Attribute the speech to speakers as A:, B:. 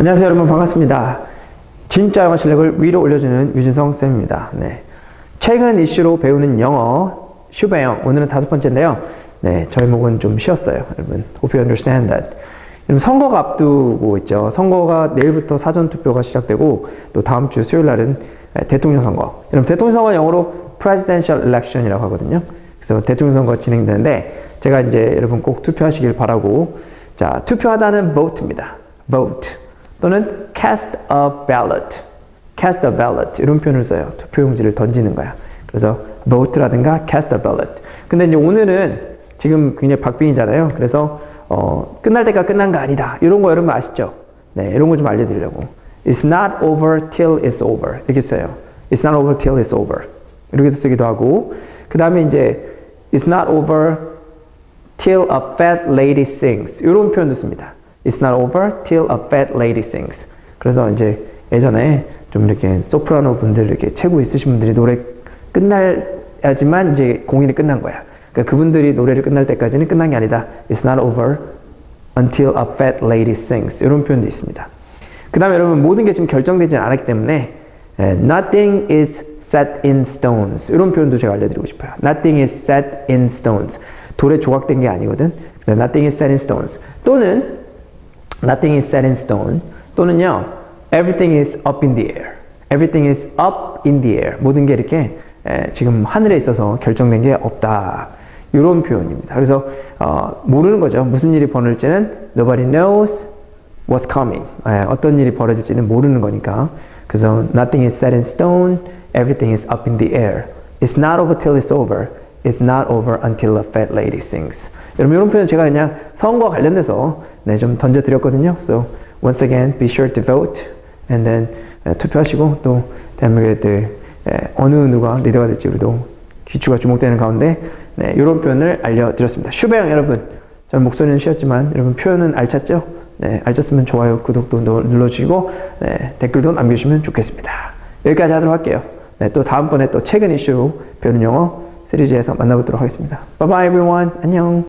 A: 안녕하세요 여러분 반갑습니다. 진짜 영어 실력을 위로 올려주는 유진성 쌤입니다. 네. 최근 이슈로 배우는 영어 슈베영 오늘은 다섯 번째인데요. 네, 저희 목은 좀 쉬었어요. 여러분, hope you understand that. 여러분 선거가 앞두고 있죠. 선거가 내일부터 사전 투표가 시작되고 또 다음 주 수요일 날은 대통령 선거. 여러분 대통령 선거 영어로 presidential election이라고 하거든요. 그래서 대통령 선거 진행되는데 제가 이제 여러분 꼭 투표하시길 바라고 자 투표하다는 vote입니다. vote 또는 cast a ballot, cast a ballot 이런 표현을 써요. 투표용지를 던지는 거야. 그래서 vote라든가 cast a ballot. 근데 이제 오늘은 지금 굉장히 박빙이잖아요. 그래서 어, 끝날 때가 끝난 거 아니다. 이런 거 여러분 아시죠? 네, 이런 거 좀 알려드리려고. It's not over till it's over 이렇게 써요. It's not over till it's over 이렇게 쓰기도 하고 그 다음에 이제 It's not over till a fat lady sings 이런 표현도 씁니다. It's not over till a fat lady sings. 그래서 이제 예전에 좀 이렇게 소프라노 분들 이렇게 체구 있으신 분들이 노래 끝나야지만 이제 공연이 끝난 거야. 그러니까 그분들이 노래를 끝날 때까지는 끝난 게 아니다. It's not over until a fat lady sings. 이런 표현도 있습니다. 그 다음에 여러분 모든 게 지금 결정되지 않았기 때문에 에, Nothing is set in stones. 이런 표현도 제가 알려드리고 싶어요. Nothing is set in stones. 돌에 조각된 게 아니거든. Nothing is set in stones. 또는 Nothing is set in stone. 또는요, everything is up in the air. Everything is up in the air. 모든 게 이렇게 에, 지금 하늘에 있어서 결정된 게 없다. 이런 표현입니다. 그래서 어, 모르는 거죠. 무슨 일이 벌어질지는 nobody knows what's coming. 에, 어떤 일이 벌어질지는 모르는 거니까. 그래서 nothing is set in stone. Everything is up in the air. It's not over till it's over. It's not over until a fat lady sings. 여러분 이런 표현 제가 그냥 선거와 관련돼서 네, 좀 던져 드렸거든요. So once again, be sure to vote and then 에, 투표하시고 또 대한민국의 또, 에, 어느 누가 리더가 될지 우리도 귀추가 주목되는 가운데 네, 이런 표현을 알려드렸습니다. 슈베형 여러분, 저는 목소리는 쉬었지만 여러분 표현은 알찼죠? 네, 알찼으면 좋아요, 구독도 누- 눌러주시고 네, 댓글도 남겨주시면 좋겠습니다. 여기까지 하도록 할게요. 네, 또 다음번에 또 최근 이슈 배우는 영어 시리즈에서 만나보도록 하겠습니다. Bye bye everyone. 안녕.